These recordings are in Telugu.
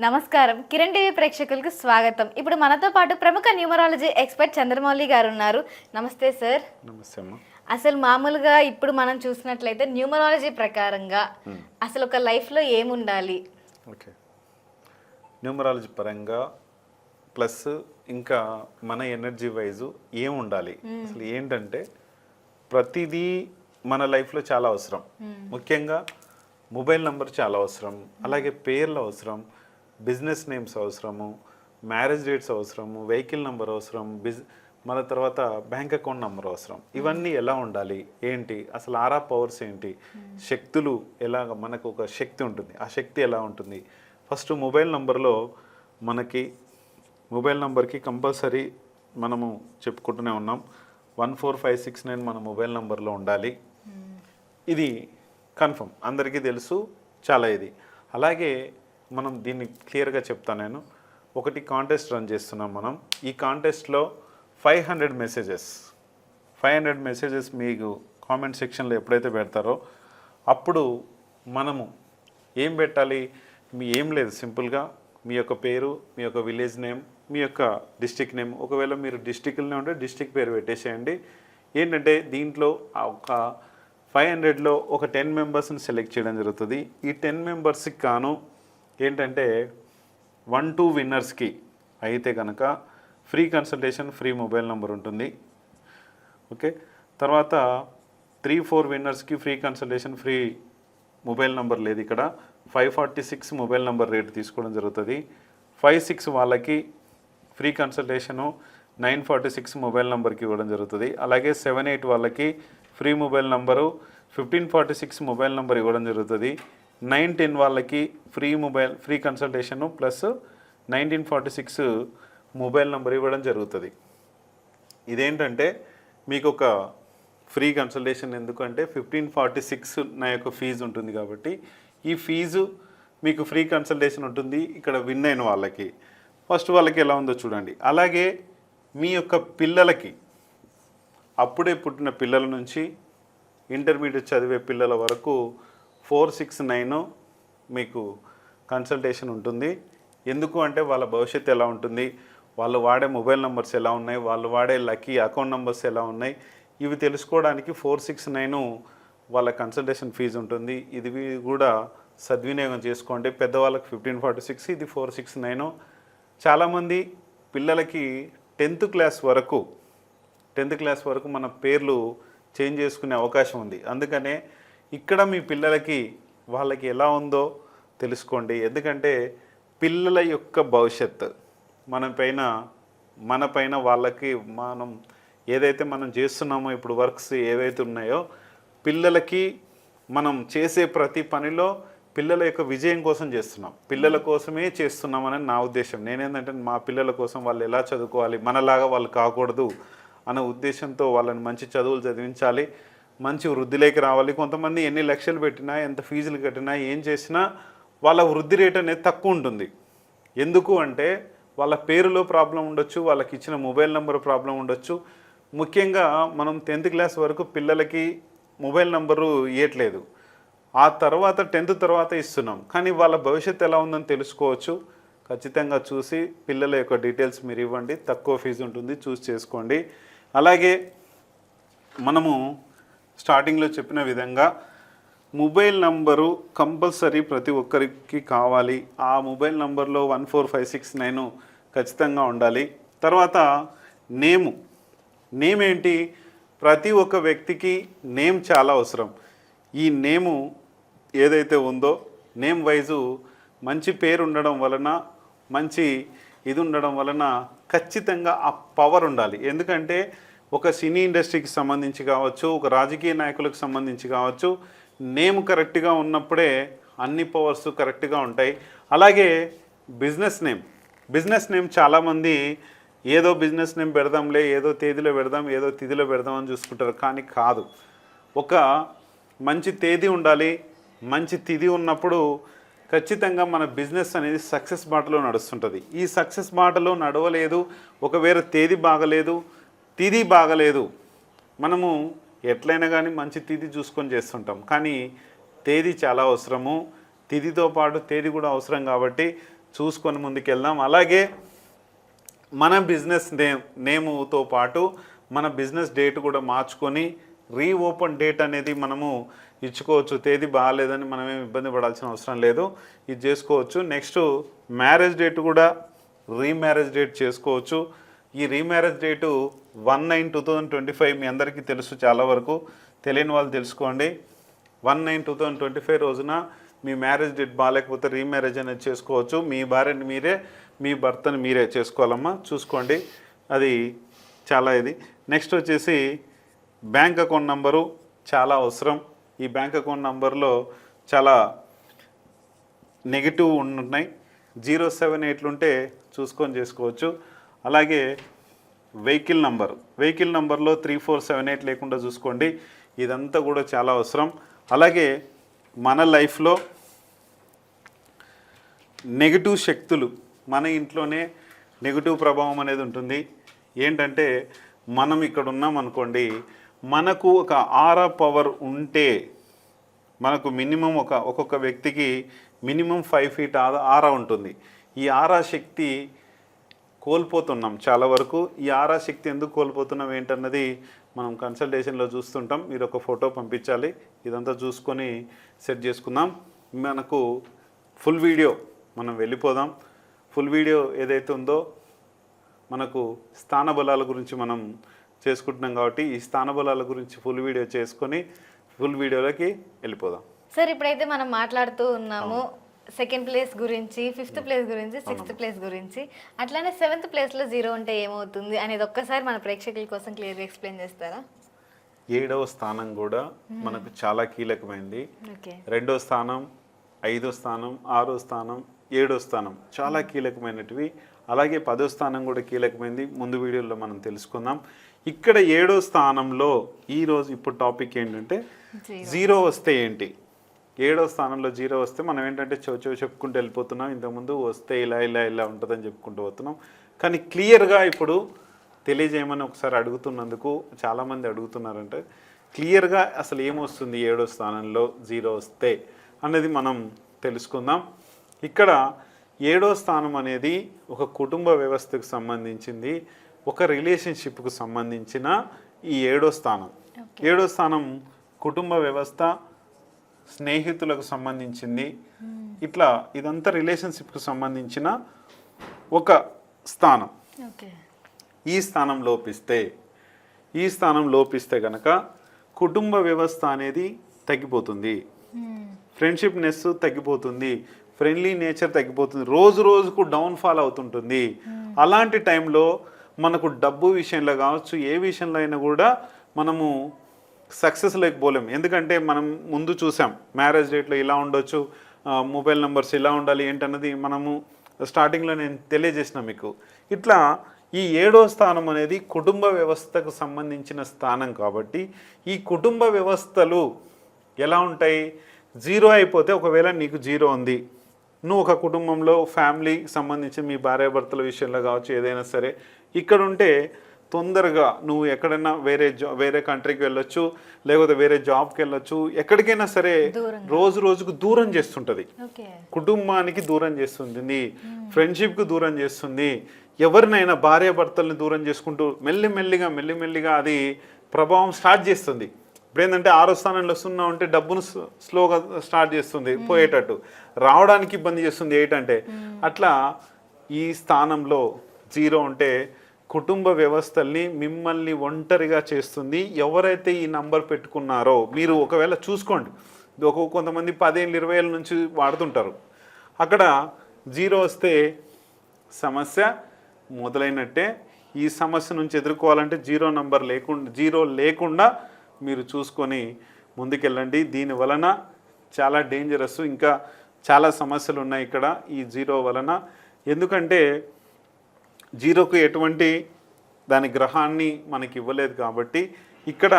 నమస్కారం. కిరణ్ టీవీ ప్రేక్షకులకు స్వాగతం. ఇప్పుడు మనతో పాటు ప్రముఖ న్యూమరాలజీ ఎక్స్పర్ట్ చంద్రమౌళి గారు ఉన్నారు. నమస్తే సార్. నమస్తే అమ్మ. అసలు మామూలుగా ఇప్పుడు మనం చూసినట్లయితే న్యూమరాలజీ ప్రకారంగా అసలు ఒక లైఫ్లో ఏముండాలి? ఓకే. న్యూమరాలజీ పరంగా ప్లస్ ఇంకా మన ఎనర్జీ వైజు ఏం ఉండాలి అసలు ఏంటంటే ప్రతిదీ మన లైఫ్లో చాలా అవసరం. ముఖ్యంగా మొబైల్ నంబర్ చాలా అవసరం. అలాగే పేర్లు అవసరం. బిజినెస్ నేమ్స్ అవసరము మ్యారేజ్ డేట్స్ అవసరము వెహికల్ నెంబర్ అవసరం బిజ్ మన తర్వాత బ్యాంక్ అకౌంట్ నెంబర్ అవసరం. ఇవన్నీ ఎలా ఉండాలి? ఏంటి? అసలు ఆరా పవర్స్ ఏంటి? శక్తులు ఎలాగ మనకు ఒక శక్తి ఉంటుంది. ఆ శక్తి ఎలా ఉంటుంది? ఫస్ట్ మొబైల్ నంబర్లో మనకి మొబైల్ నంబర్కి కంపల్సరీ మనము చెప్పుకుంటూనే ఉన్నాం. One four five six nine మన మొబైల్ నంబర్లో ఉండాలి. ఇది కన్ఫర్మ్. అందరికీ తెలుసు చాలా ఇది. అలాగే మనం దీన్ని క్లియర్గా చెప్తాను నేను. ఒకటి కాంటెస్ట్ రన్ చేస్తున్నాం మనం. ఈ కాంటెస్ట్లో five hundred messages five hundred messages మీకు కామెంట్ సెక్షన్లో ఎప్పుడైతే పెడతారో అప్పుడు మనము ఏం పెట్టాలి? మీ ఏం లేదు సింపుల్గా. మీ యొక్క పేరు మీ యొక్క విలేజ్ నేమ్ మీ యొక్క డిస్టిక్ నేమ్ ఒకవేళ మీరు డిస్టిక్లోనే ఉంటే డిస్టిక్ పేరు పెట్టేసేయండి. ఏంటంటే దీంట్లో ఒక ఫైవ్ హండ్రెడ్లో ఒక టెన్ మెంబర్స్ని సెలెక్ట్ చేయడం జరుగుతుంది. ఈ టెన్ మెంబర్స్కి కాను ఏంటంటే వన్ టూ విన్నర్స్కి అయితే కనుక free consultation free mobile number ఉంటుంది. ఓకే? తర్వాత three four విన్నర్స్కి free consultation free mobile number లేదు ఇక్కడ. Five forty six mobile number rate తీసుకోవడం జరుగుతుంది. ఫైవ్ సిక్స్ వాళ్ళకి free consultation nine forty six mobile నెంబర్కి ఇవ్వడం జరుగుతుంది. అలాగే సెవెన్ ఎయిట్ వాళ్ళకి free mobile number fifteen forty six mobile number ఇవ్వడం జరుగుతుంది. నైన్ టెన్ వాళ్ళకి free mobile free consultation plus nineteen forty six mobile number ఇవ్వడం జరుగుతుంది. ఇదేంటంటే మీకు ఒక ఫ్రీ కన్సల్టేషన్ ఎందుకంటే ఫిఫ్టీన్ ఫార్టీ సిక్స్ నా యొక్క ఫీజు ఉంటుంది కాబట్టి ఈ ఫీజు మీకు ఫ్రీ కన్సల్టేషన్ ఉంటుంది ఇక్కడ విన్ అయిన వాళ్ళకి. ఫస్ట్ వాళ్ళకి ఎలా ఉందో చూడండి. అలాగే మీ యొక్క పిల్లలకి అప్పుడే పుట్టిన పిల్లల నుంచి ఇంటర్మీడియట్ చదివే పిల్లల వరకు ఫోర్ సిక్స్ నైన్ మీకు కన్సల్టేషన్ ఉంటుంది. ఎందుకు అంటే వాళ్ళ భవిష్యత్తు ఎలా ఉంటుంది? వాళ్ళు వాడే మొబైల్ నెంబర్స్ ఎలా ఉన్నాయి? వాళ్ళు వాడే లక్కీ అకౌంట్ నెంబర్స్ ఎలా ఉన్నాయి? ఇవి తెలుసుకోవడానికి ఫోర్ సిక్స్ నైన్ వాళ్ళ కన్సల్టేషన్ ఫీజు ఉంటుంది. ఇది కూడా సద్వినియోగం చేసుకోండి. పెద్దవాళ్ళకి ఫిఫ్టీన్ ఫార్టీ సిక్స్ ఇది ఫోర్ సిక్స్ నైన్. చాలామంది పిల్లలకి టెన్త్ క్లాస్ వరకు టెన్త్ క్లాస్ వరకు మన పేర్లు చేంజ్ చేసుకునే అవకాశం ఉంది. అందుకనే ఇక్కడ మీ పిల్లలకి వాళ్ళకి ఎలా ఉందో తెలుసుకోండి. ఎందుకంటే పిల్లల యొక్క భవిష్యత్ మన పైన మన పైన వాళ్ళకి మనం ఏదైతే మనం చేస్తున్నామో ఇప్పుడు వర్క్స్ ఏవైతే ఉన్నాయో పిల్లలకి మనం చేసే ప్రతి పనిలో పిల్లల యొక్క విజయం కోసం చేస్తున్నాం. పిల్లల కోసమే చేస్తున్నామని నా ఉద్దేశం. నేనేంటంటే మా పిల్లల కోసం వాళ్ళు ఎలా చదువుకోవాలి మనలాగా వాళ్ళు కాకూడదు అనే ఉద్దేశంతో వాళ్ళని మంచి చదువులు చదివించాలి. మంచి వృద్ధిలోకి రావాలి. కొంతమంది ఎన్ని లక్షలు పెట్టినా ఎంత ఫీజులు కట్టినా ఏం చేసినా వాళ్ళ వృద్ధి రేట్ అనేది తక్కువ ఉంటుంది. ఎందుకు అంటే వాళ్ళ పేరులో ప్రాబ్లం ఉండొచ్చు వాళ్ళకి ఇచ్చిన మొబైల్ నెంబర్ ప్రాబ్లం ఉండొచ్చు. ముఖ్యంగా మనం టెన్త్ క్లాస్ వరకు పిల్లలకి మొబైల్ నెంబరు ఇవ్వట్లేదు ఆ తర్వాత టెన్త్ తర్వాత ఇస్తున్నాం. కానీ వాళ్ళ భవిష్యత్తు ఎలా ఉందని తెలుసుకోవచ్చు. ఖచ్చితంగా చూసి పిల్లల యొక్క డీటెయిల్స్ మీరు ఇవ్వండి. తక్కువ ఫీజు ఉంటుంది చూసి చేసుకోండి. అలాగే మనము స్టార్టింగ్లో చెప్పిన విధంగా మొబైల్ నంబరు కంపల్సరీ ప్రతి ఒక్కరికి కావాలి. ఆ మొబైల్ నంబర్లో one four five six nine ఖచ్చితంగా ఉండాలి. తర్వాత నేము. నేమ్ ఏంటి? ప్రతి ఒక్క వ్యక్తికి నేమ్ చాలా అవసరం. ఈ నేము ఏదైతే ఉందో నేమ్ వైజు మంచి పేరు ఉండడం వలన మంచి ఇది ఉండడం వలన ఖచ్చితంగా ఆ పవర్ ఉండాలి. ఎందుకంటే ఒక సినీ ఇండస్ట్రీకి సంబంధించి కావచ్చు ఒక రాజకీయ నాయకులకు సంబంధించి కావచ్చు నేమ్ కరెక్ట్గా ఉన్నప్పుడే అన్ని పవర్స్ కరెక్ట్గా ఉంటాయి. అలాగే బిజినెస్ నేమ్ బిజినెస్ నేమ్ చాలామంది ఏదో బిజినెస్ నేమ్ పెడదాంలే ఏదో తేదీలో పెడదాం ఏదో తిథిలో పెడదాం అని చూసుకుంటారు కానీ కాదు. ఒక మంచి తేదీ ఉండాలి మంచి తిథి ఉన్నప్పుడు ఖచ్చితంగా మన బిజినెస్ అనేది సక్సెస్ బాటలో నడుస్తుంటుంది. ఈ సక్సెస్ బాటలో నడవలేదు ఒకవేళ తేదీ బాగలేదు తిథి బాగలేదు. మనము ఎట్లయినా కానీ మంచి తిథి చూసుకొని చేస్తుంటాం. కానీ తేదీ చాలా అవసరము. తిథితో పాటు తేదీ కూడా అవసరం కాబట్టి చూసుకొని ముందుకెళ్దాం. అలాగే మన బిజినెస్ నేమ్ నేముతో పాటు మన బిజినెస్ డేట్ కూడా మార్చుకొని రీఓపెన్ డేట్ అనేది మనము ఇచ్చుకోవచ్చు. తేదీ బాగాలేదని మనం ఇబ్బంది పడాల్సిన అవసరం లేదు. ఇది చేసుకోవచ్చు. నెక్స్ట్ మ్యారేజ్ డేట్ కూడా రీమ్యారేజ్ డేట్ చేసుకోవచ్చు. ఈ remarriage date one nine two thousand twenty five మీ అందరికీ తెలుసు చాలా వరకు. తెలియని వాళ్ళు తెలుసుకోండి. One nine two thousand twenty five రోజున మీ మ్యారేజ్ డేట్ బాగాలేకపోతే రీమ్యారేజ్ అనేది చేసుకోవచ్చు. మీ భార్యని మీరే మీ భర్తని మీరే చేసుకోవాలమ్మా. చూసుకోండి. అది చాలా ఇది. నెక్స్ట్ వచ్చేసి బ్యాంక్ అకౌంట్ నంబరు చాలా అవసరం. ఈ బ్యాంక్ అకౌంట్ నంబర్లో చాలా నెగిటివ్ ఉంటున్నాయి. జీరో సెవెన్ ఎయిట్లుంటే చూసుకొని చేసుకోవచ్చు. అలాగే వెహికల్ నంబర్. వెహికల్ నంబర్లో త్రీ ఫోర్ సెవెన్ ఎయిట్ లేకుండా చూసుకోండి. ఇదంతా కూడా చాలా అవసరం. అలాగే మన లైఫ్లో నెగిటివ్ శక్తులు మన ఇంట్లోనే నెగిటివ్ ప్రభావం అనేది ఉంటుంది. ఏంటంటే మనం ఇక్కడ ఉన్నాం అనుకోండి మనకు ఒక ఆరా పవర్ ఉంటే మనకు మినిమం ఒక ఒక్కొక్క వ్యక్తికి మినిమం ఫైవ్ ఫీట్ ఆరా ఉంటుంది. ఈ ఆరా శక్తి కోల్పోతున్నాం చాలా వరకు. ఈ ఆరా శక్తి ఎందుకు కోల్పోతున్నాం ఏంటన్నది మనం కన్సల్టేషన్లో చూస్తుంటాం. మీరు ఒక ఫోటో పంపించాలి. ఇదంతా చూసుకొని సెట్ చేసుకుందాం. మనకు ఫుల్ వీడియో మనం వెళ్ళిపోదాం. ఫుల్ వీడియో ఏదైతే ఉందో మనకు స్థాన బలాల గురించి మనం చేసుకుంటున్నాం కాబట్టి ఈ స్థాన బలాల గురించి ఫుల్ వీడియో చేసుకొని ఫుల్ వీడియోలోకి వెళ్ళిపోదాం. సార్ ఇప్పుడైతే మనం మాట్లాడుతూ ఉన్నాము. సెకండ్ ప్లేస్ గురించి ఫిఫ్త్ ప్లేస్ గురించి సిక్స్త్ ప్లేస్ గురించి. అట్లానే సెవెంత్ ప్లేస్లో జీరో ఉంటే ఏమవుతుంది అనేది ఒక్కసారి మన ప్రేక్షకుల కోసం క్లియర్గా ఎక్స్ప్లెయిన్ చేస్తారా? ఏడవ స్థానం కూడా మనకు చాలా కీలకమైంది. రెండో స్థానం ఐదో స్థానం ఆరో స్థానం ఏడో స్థానం చాలా కీలకమైనటివి. అలాగే పదో స్థానం కూడా కీలకమైంది. ముందు వీడియోలో మనం తెలుసుకుందాం. ఇక్కడ ఏడో స్థానంలో ఈరోజు ఇప్పుడు టాపిక్ ఏంటంటే. జీరో వస్తే ఏంటి? ఏడో స్థానంలో జీరో వస్తే మనం ఏంటంటే చెవు చెవు చెప్పుకుంటూ వెళ్ళిపోతున్నాం. ఇంతకుముందు వస్తే ఇలా ఇలా ఇలా ఉంటుందని చెప్పుకుంటూ పోతున్నాం. కానీ క్లియర్గా ఇప్పుడు తెలియజేయమని ఒకసారి అడుగుతున్నందుకు చాలామంది అడుగుతున్నారంటే క్లియర్గా అసలు ఏమొస్తుంది ఏడో స్థానంలో జీరో వస్తే అనేది మనం తెలుసుకుందాం. ఇక్కడ ఏడో స్థానం అనేది ఒక కుటుంబ వ్యవస్థకు సంబంధించింది ఒక రిలేషన్షిప్కు సంబంధించిన ఈ ఏడో స్థానం. ఏడో స్థానం కుటుంబ వ్యవస్థ స్నేహితులకు సంబంధించింది. ఇట్లా ఇదంతా రిలేషన్షిప్కు సంబంధించిన ఒక స్థానం. ఓకే. ఈ స్థానం లోపిస్తే ఈ స్థానం లోపిస్తే కనుక కుటుంబ వ్యవస్థ అనేది తగ్గిపోతుంది. ఫ్రెండ్షిప్నెస్ తగ్గిపోతుంది. ఫ్రెండ్లీ నేచర్ తగ్గిపోతుంది. రోజు రోజుకు డౌన్ఫాల్ అవుతుంటుంది. అలాంటి టైంలో మనకు డబ్బు విషయంలో కావచ్చు ఏ విషయంలో అయినా కూడా మనము సక్సెస్ లేకపోలేం ఎందుకంటే మనం ముందు చూసాం మ్యారేజ్ డేట్లో ఇలా ఉండొచ్చు మొబైల్ నెంబర్స్ ఇలా ఉండాలి ఏంటన్నది మనము స్టార్టింగ్లో నేను తెలియజేసిన మీకు. ఇట్లా ఈ ఏడో స్థానం అనేది కుటుంబ వ్యవస్థకు సంబంధించిన స్థానం కాబట్టి ఈ కుటుంబ వ్యవస్థలు ఎలా ఉంటాయి? జీరో అయిపోతే ఒకవేళ నీకు జీరో ఉంది. నువ్వు ఒక కుటుంబంలో ఫ్యామిలీకి సంబంధించి మీ భార్యాభర్తల విషయంలో కావచ్చు ఏదైనా సరే ఇక్కడ ఉంటే తొందరగా నువ్వు ఎక్కడైనా వేరే జా వేరే కంట్రీకి వెళ్ళొచ్చు లేకపోతే వేరే జాబ్కి వెళ్ళొచ్చు ఎక్కడికైనా సరే. రోజు రోజుకు దూరం చేస్తుంటుంది. కుటుంబానికి దూరం చేస్తుంది. ఫ్రెండ్షిప్కి దూరం చేస్తుంది. ఎవరినైనా భార్యాభర్తల్ని దూరం చేసుకుంటూ మెల్లిమెల్లిగా మెల్లిమెల్లిగా అది ప్రభావం స్టార్ట్ చేస్తుంది. ఇప్పుడు ఏంటంటే ఆరో స్థానంలో సున్నా ఉంటే డబ్బును స్లోగా స్టార్ట్ చేస్తుంది పోయేటట్టు. రావడానికి ఇబ్బంది చేస్తుంది ఏంటంటే అట్లా ఈ స్థానంలో జీరో ఉంటే కుటుంబ వ్యవస్థల్ని మిమ్మల్ని ఒంటరిగా చేస్తుంది. ఎవరైతే ఈ నంబర్ పెట్టుకున్నారో మీరు ఒకవేళ చూసుకోండి. ఇది ఒక కొంతమంది పదేళ్ళు ఇరవై ఏళ్ళ నుంచి వాడుతుంటారు. అక్కడ జీరో వస్తే సమస్య మొదలైనట్టే. ఈ సమస్య నుంచి ఎదుర్కోవాలంటే జీరో నంబర్ లేకుండా జీరో లేకుండా మీరు చూసుకొని ముందుకెళ్ళండి. దీని వలన చాలా డేంజరస్ ఇంకా చాలా సమస్యలు ఉన్నాయి ఇక్కడ ఈ జీరో వలన. ఎందుకంటే జీరోకు ఎటువంటి దాని గ్రహాన్ని మనకి ఇవ్వలేదు కాబట్టి ఇక్కడ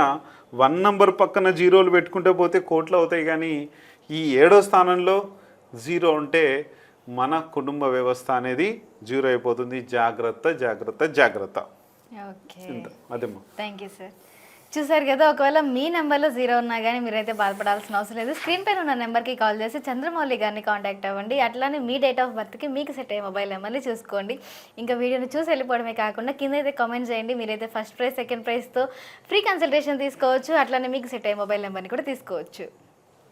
వన్ నంబర్ పక్కన జీరోలు పెట్టుకుంటే పోతే కోట్లు అవుతాయి కానీ ఈ ఏడో స్థానంలో జీరో ఉంటే మన కుటుంబ వ్యవస్థ అనేది జీరో అయిపోతుంది. జాగ్రత్త జాగ్రత్త జాగ్రత్త. అదేమ్మా. Thank you sir. చూసారు కదా ఒకవేళ మీ నెంబర్లో జీరో ఉన్నా కానీ మీరైతే బాధపడాల్సిన అవసరం లేదు. స్క్రీన్ పైన ఉన్న నెంబర్కి కాల్ చేసి చంద్రమౌళి గారిని కాంటాక్ట్ అవ్వండి. అట్లానే మీ డేట్ ఆఫ్ బర్త్కి మీకు సెట్ అయ్యే మొబైల్ నెంబర్ని చూసుకోండి. ఇంకా వీడియోని చూసి వెళ్ళిపోవడమే కాకుండా కింద అయితే కామెంట్ చేయండి. మీరైతే ఫస్ట్ ప్రైజ్ సెకండ్ ప్రైజ్తో ఫ్రీ కన్సల్టేషన్ తీసుకోవచ్చు. అట్లానే మీకు సెట్ అయ్యే మొబైల్ నెంబర్ని కూడా తీసుకోవచ్చు.